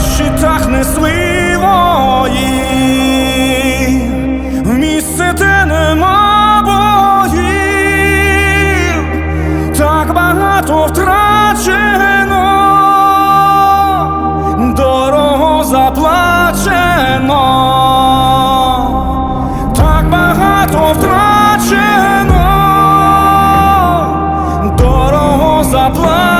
щитах несли вої, в місце, де нема боїв, так багато втрачено, дорого заплачено, втрачено, дорого заплачено.